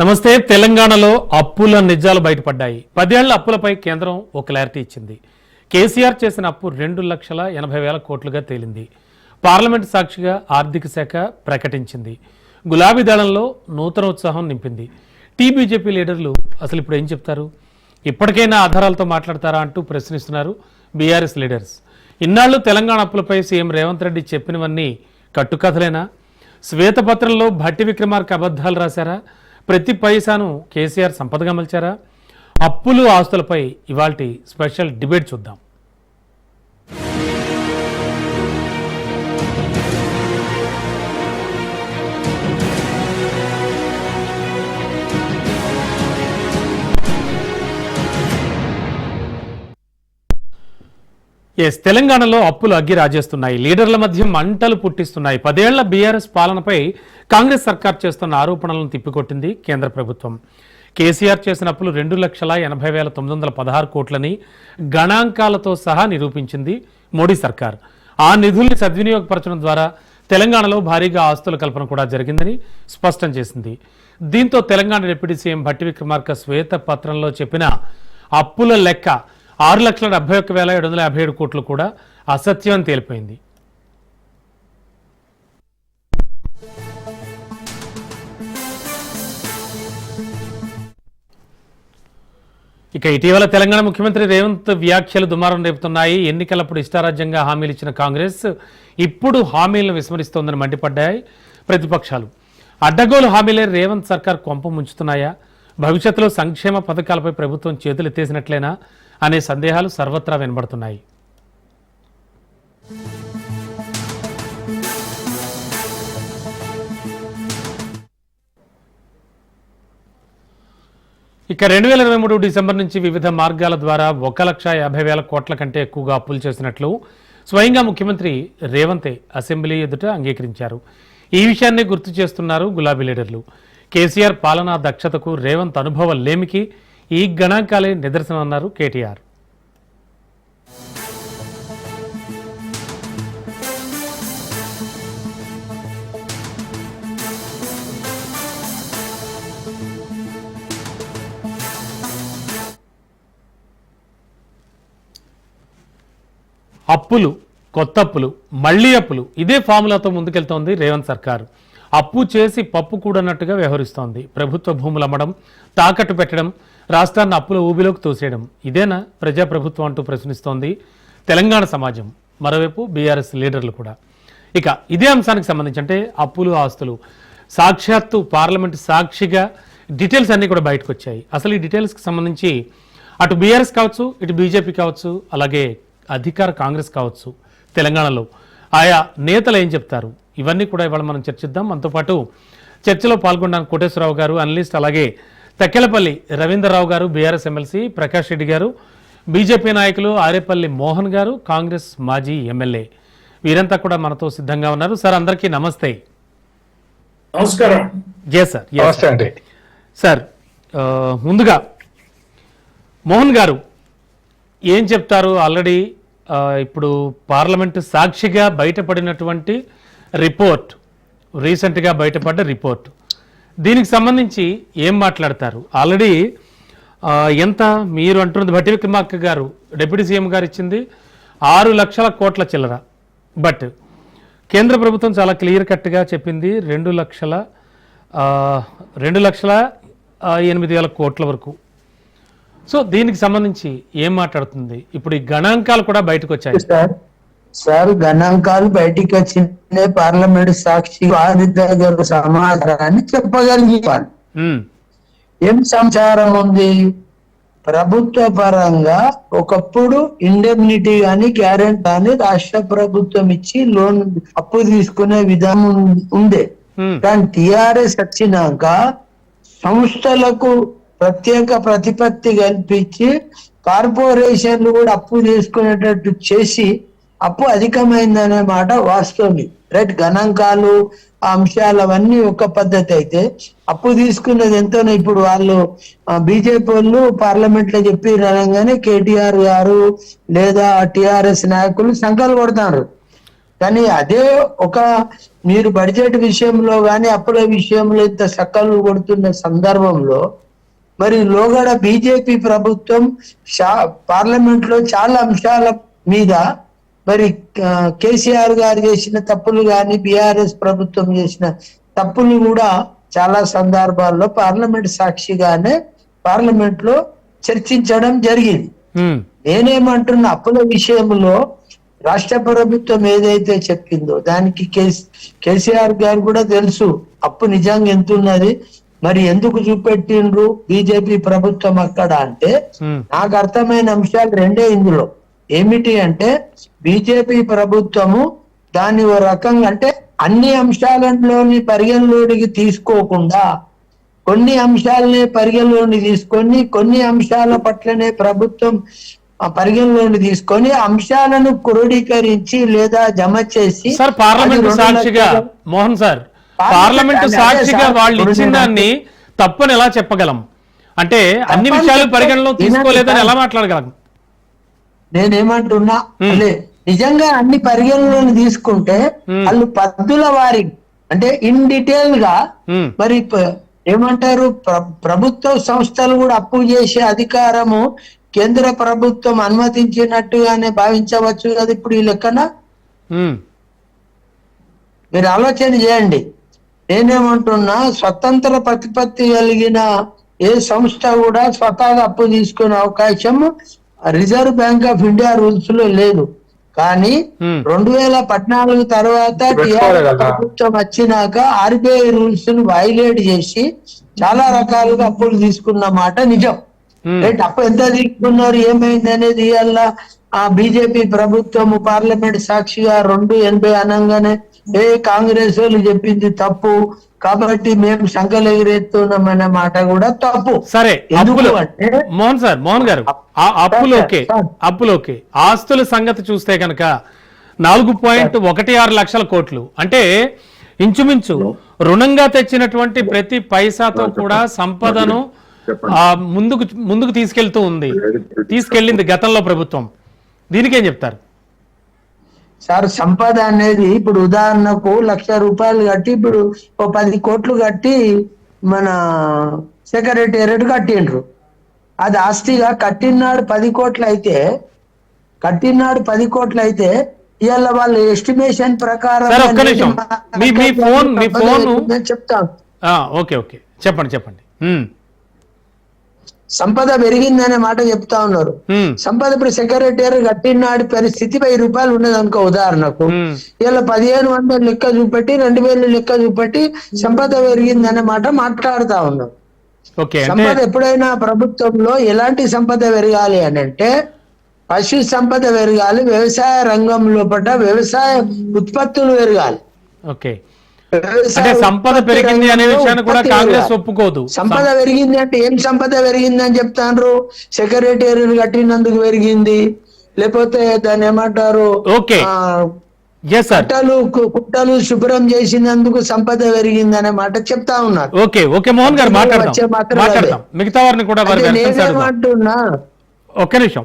నమస్తే తెలంగాణలో అప్పుల నిజాలు బయటపడ్డాయి. పదేళ్ళ అప్పులపై కేంద్రం ఓ క్లారిటీ ఇచ్చింది. కేసీఆర్ చేసిన అప్పు రెండు లక్షల ఎనభై వేల కోట్లుగా తేలింది. పార్లమెంట్ సాక్షిగా ఆర్థిక శాఖ ప్రకటించింది. గులాబీ దళంలో నూతన ఉత్సాహం నింపింది. టీ బీజేపీ లీడర్లు అసలు ఇప్పుడు ఏం చెప్తారు? ఇప్పటికైనా ఆధారాలతో మాట్లాడతారా అంటూ ప్రశ్నిస్తున్నారు బీఆర్ఎస్ లీడర్స్. ఇన్నాళ్ళు తెలంగాణ అప్పులపై సీఎం రేవంత్ రెడ్డి చెప్పినవన్నీ కట్టుకథలేనా? శ్వేతపత్రంలో భట్టి విక్రమార్క అబద్ధాలు రాశారా? ప్రతి పైసాను కేసీఆర్ సంపదగా మలిచారా? అప్పులు ఆస్తులపై ఇవాల్టి స్పెషల్ డిబేట్ చూద్దాం. ఎస్ తెలంగాణలో అప్పులు అగ్గి రాజేస్తున్నాయి లీడర్ల మధ్య మంటలు పుట్టిస్తున్నాయి. పదేళ్ళ బీఆర్ఎస్ పాలనపై కాంగ్రెస్ సర్కార్ చేస్తున్న ఆరోపణలను తిప్పికొట్టింది కేంద్ర ప్రభుత్వం. కేసీఆర్ చేసిన అప్పులు రెండు లక్షల ఎనభై వేల తొమ్మిది వందల పదహారు కోట్లని గణాంకాలతో సహా నిరూపించింది మోడీ సర్కార్. ఆ నిధుల్ని సద్వినియోగపరచడం ద్వారా తెలంగాణలో భారీగా ఆస్తుల కల్పన కూడా జరిగిందని స్పష్టం చేసింది. దీంతో తెలంగాణ డిప్యూటీ సీఎం భట్టి విక్రమార్క శ్వేత పత్రంలో చెప్పిన అప్పుల లెక్క ఆరు లక్షల డెబ్బై ఒక్క వేల ఏడు వందల యాభై ఏడు కోట్లు కూడా అసత్యం అని తేలిపోయింది. ఇక ఇటీవల తెలంగాణ ముఖ్యమంత్రి రేవంత్ వ్యాఖ్యలు దుమారం రేపుతున్నాయి. ఎన్నికలప్పుడు ఇష్టారాజ్యంగా హామీలు ఇచ్చిన కాంగ్రెస్ ఇప్పుడు హామీలను విస్మరిస్తోందని మండిపడ్డాయి ప్రతిపక్షాలు. అడ్డగోలు హామీలే రేవంత్ సర్కార్ కొంప ముంచుతున్నాయా? భవిష్యత్తులో సంక్షేమ పథకాలపై ప్రభుత్వం చేతులు ఎత్తేసినట్లేనా అనే సందేహాలు సర్వత్రా వినబడుతున్నాయి. ఇక రెండు వేల ఇరవై మూడు డిసెంబర్ నుంచి వివిధ మార్గాల ద్వారా ఒక లక్ష యాభై వేల కోట్ల కంటే ఎక్కువగా అప్పులు చేసినట్లు స్వయంగా ముఖ్యమంత్రి రేవంతే అసెంబ్లీ ఎదుట అంగీకరించారు. ఈ విషయాన్ని గుర్తు చేస్తున్నారు గులాబీ లీడర్లు. కేసీఆర్ పాలనా దక్షతకు రేవంత్ అనుభవం లేమికి ఈ గణాంకాలే నిదర్శనం అన్నారు కేటీఆర్. అప్పులు కొత్త అప్పులు మళ్ళీ అప్పులు ఇదే ఫార్ములాతో ముందుకెళ్తోంది రేవంత్ సర్కారు. అప్పు చేసి పప్పు కూడనట్టుగా వ్యవహరిస్తోంది. ప్రభుత్వ భూములు అమ్మడం తాకట్టు పెట్టడం రాష్ట్రాన్ని అప్పుల ఊబిలోకి తోసేయడం. ఇదేనా ప్రజాప్రభుత్వం అంటూ ప్రశ్నిస్తోంది తెలంగాణ సమాజం. మరోవైపు బీఆర్ఎస్ లీడర్లు కూడా. ఇక ఇదే అంశానికి సంబంధించి అంటే అప్పులు ఆస్తులు. సాక్షాత్తు పార్లమెంట్ సాక్షిగా డీటెయిల్స్ అన్నీ కూడా బయటకు వచ్చాయి. అసలు ఈ డీటెయిల్స్కి సంబంధించి అటు బీఆర్ఎస్ కావచ్చు ఇటు బీజేపీ కావచ్చు అలాగే అధికార కాంగ్రెస్ కావచ్చు తెలంగాణలో ఆయా నేతలు ఏం చెప్తారు? ఇవన్నీ కూడా ఇవాళ మనం చర్చిద్దాం. మనతో పాటు చర్చలో పాల్గొన్న కోటేశ్వరరావు గారు అనలిస్ట్ అలాగే తక్కెలపల్లి రవీంద్రరావు గారు బీఆర్ఎస్ ఎమ్మెల్సీ ప్రకాష్ రెడ్డి గారు బీజేపీ నాయకులు ఆరేపల్లి మోహన్ గారు కాంగ్రెస్ మాజీ ఎమ్మెల్యే. వీరంతా కూడా మనతో సిద్ధంగా ఉన్నారు. సార్ అందరికీ నమస్తే. నమస్కారం. ఎస్ సార్ yes, నమస్తే అండి. సార్ ముందుగా మోహన్ గారు ఏం చెప్తారు? ఆల్రెడీ ఇప్పుడు పార్లమెంటు సాక్షిగా బయటపడినటువంటి రిపోర్ట్ రీసెంట్గా బయటపడ్డ రిపోర్ట్. దీనికి సంబంధించి ఏం మాట్లాడతారు? ఆల్రెడీ ఎంత మీరు అంటున్నది భట్టి విక్రమార్క గారు డిప్యూటీ సీఎం గారు ఇచ్చింది ఆరు లక్షల కోట్ల చిల్లర. బట్ కేంద్ర ప్రభుత్వం చాలా క్లియర్ కట్గా చెప్పింది రెండు లక్షల రెండు లక్షల ఎనిమిది వేల కోట్ల వరకు. సో దీనికి సంబంధించి ఏం మాట్లాడుతుంది? ఇప్పుడు ఈ గణాంకాలు కూడా బయటకు వచ్చాయి. సార్ గణాంకాలు బయటికి వచ్చిన పార్లమెంట్ సాక్షి వారి దగ్గర సమాధానాన్ని చెప్పగలిగారు. ఉమ్, ఏం సమాచారం ఉంది? ప్రభుత్వ పరంగా ఒకప్పుడు ఇండెమ్నిటీ గాని గ్యారెంటీ కానీ రాష్ట్ర ప్రభుత్వం ఇచ్చి లోన్ అప్పు తీసుకునే విధానం ఉండే. కానీ టిఆర్ఎస్ వచ్చినాక సంస్థలకు ప్రత్యేక ప్రతిపత్తి కల్పించి కార్పొరేషన్లు కూడా అప్పు తీసుకునేటట్టు చేసి అప్పు అధికమైందనే మాట వాస్తవమే. రైట్ గణాంకాలు ఆ అంశాలు అవన్నీ ఒక పద్ధతి అయితే అప్పు తీసుకున్నది ఎంతోనే ఇప్పుడు వాళ్ళు బీజేపీ వాళ్ళు పార్లమెంట్లో చెప్పి అనగానే కేటీఆర్ గారు లేదా టిఆర్ఎస్ నాయకులు సంకలు కొడతారు. కానీ అదే ఒక మీరు బడ్జెట్ విషయంలో కానీ అప్పుల విషయంలో ఇంత సక్కలు కొడుతున్న సందర్భంలో మరి లోగడ బీజేపీ ప్రభుత్వం పార్లమెంట్లో చాలా అంశాల మీద మరి కేసీఆర్ గారు చేసిన తప్పులు కానీ బీఆర్ఎస్ ప్రభుత్వం చేసిన తప్పులు కూడా చాలా సందర్భాల్లో పార్లమెంట్ సాక్షిగానే పార్లమెంట్లో చర్చించడం జరిగింది. నేనేమంటున్నా అప్పుల విషయంలో రాష్ట్ర ప్రభుత్వం ఏదైతే చెప్పిందో దానికి కేస్- కేసీఆర్ గారు కూడా తెలుసు అప్పు నిజంగా ఎంత ఉన్నది మరి ఎందుకు చూపెట్టిండ్రు బీజేపీ ప్రభుత్వం అక్కడ అంటే నాకు అర్థమైన అంశాలు రెండే ఇందులో. ఏమిటి అంటే బీజేపీ ప్రభుత్వము దాన్ని ఓ రకంగా అంటే అన్ని అంశాలలోని పరిగణలోనికి తీసుకోకుండా కొన్ని అంశాలనే పరిగణలోని తీసుకొని కొన్ని అంశాల పట్లనే ప్రభుత్వం పరిగణలోని తీసుకొని అంశాలను క్రోడీకరించి లేదా జమ చేసి సార్ పార్లమెంట్ సాక్షిగా మోహన్ సార్ పార్లమెంట్ సాక్షిగా వాళ్ళు ఇచ్చిన నేను- దాన్ని తప్పని ఎలా చెప్పగలం? అంటే అన్ని విషయాలు పరిగణలో తీసుకోలేదని. ఎలా మాట్లాడగలం? నేనేమంటున్నా. అదే నిజంగా అన్ని పరిగణలోకి తీసుకుంటే. వాళ్ళు పద్దుల వారి అంటే ఇన్ డీటెయిల్గా మరి ఏమంటారు? ప్ర- ప్రభుత్వ సంస్థలు కూడా అప్పు చేసే అధికారము కేంద్ర ప్రభుత్వం అనుమతించినట్టుగానే భావించవచ్చు కదా ఇప్పుడు ఈ లెక్కన? మీరు ఆలోచన చేయండి. నేనేమంటున్నా స్వతంత్ర ప్రతిపత్తి కలిగిన ఏ సంస్థ కూడా స్వతహాగా అప్పు తీసుకునే అవకాశం రిజర్వ్ బ్యాంక్ ఆఫ్ ఇండియా రూల్స్లో లేదు. కానీ రెండు వేల పద్నాలుగు తర్వాత ప్రభుత్వం వచ్చినాక ఆర్బీఐ రూల్స్ను వైలేట్ చేసి చాలా రకాలుగా అప్పులు తీసుకున్న మాట నిజం. రైట్ అప్పు ఎంత తీసుకున్నారు ఏమైంది అనేది ఆ బీజేపీ ప్రభుత్వం పార్లమెంట్ సాక్షిగా రెండు ఎనభై అనగానే ఏ కాంగ్రెస్ వాళ్ళు చెప్పింది తప్పు? కాబట్టి మేము సంఖ్యలు ఎగిరెత్తున్నామనే మాట కూడా తప్పు. సరే ఎందుకు అప్పులు. అంటే మోహన్ సార్ మోహన్ గారు ఆ అప్పులు ఓకే సార్. అప్పులు ఓకే. ఆస్తుల సంగతి చూస్తే కనుక నాలుగు పాయింట్ ఒకటి ఆరు లక్షల కోట్లు. అంటే ఇంచుమించు రుణంగా తెచ్చినటువంటి ప్రతి పైసాతో కూడా సంపదను ఆ, ముందుకు ముందుకు తీసుకెళ్తూ ఉంది. తీసుకెళ్ళింది గతంలో ప్రభుత్వం. దీనికేం చెప్తారు? సార్ సంపద అనేది ఇప్పుడు ఉదాహరణకు లక్ష రూపాయలు కట్టి ఇప్పుడు ఓ పది కోట్లు కట్టి మన సెక్రటేరియట్ కట్టిండ్రు. అది ఆస్తిగా కట్టినాడు పది కోట్లు అయితే కట్టినాడు పది కోట్లు అయితే ఇవాళ వాళ్ళ ఎస్టిమేషన్ ప్రకారం చెప్తాను ఓకే ఓకే. చెప్పండి చెప్పండి. సంపద పెరిగిందనే మాట చెప్తా ఉన్నారు. సంపద ఇప్పుడు సెక్రటరీ కట్టినాడు పరిస్థితి వెయ్యి రూపాయలు ఉన్నది అనుకో ఉదాహరణకు. ఇలా పదిహేను వందలు లెక్క చూపెట్టి రెండు వేలు లెక్క చూపెట్టి సంపద పెరిగింది అనే మాట మాట్లాడుతా ఉన్నాం ఓకే అంటే సంపద ఎప్పుడైనా ప్రభుత్వంలో ఎలాంటి సంపద పెరగాలి అని అంటే పశు సంపద పెరగాలి వ్యవసాయ రంగం లోపల వ్యవసాయ ఉత్పత్తులు పెరగాలి. ఓకే. అంటే సంపద పెరిగింది అనే విషయాన్ని కూడా కాంగ్రెస్. ఒప్పుకోదు. సంపద పెరిగింది అంటే ఏం సంపద పెరిగింది అని చెప్తాండ్రు? సెక్రటేరియట్ కట్టినందుకు పెరిగింది. లేకపోతే దాన్ని ఏమంటారు? ఓకే. కుట్టలు కుట్టలు శుభ్రం చేసినందుకు సంపద పెరిగింది అనే మాట చెప్తా ఉన్నారు ఓకే ఓకే మోహన్ గారు మాట్లాడదాం. మిగతా వారిని కూడా నేనేమంటున్నా? ఒక్క నిమిషం.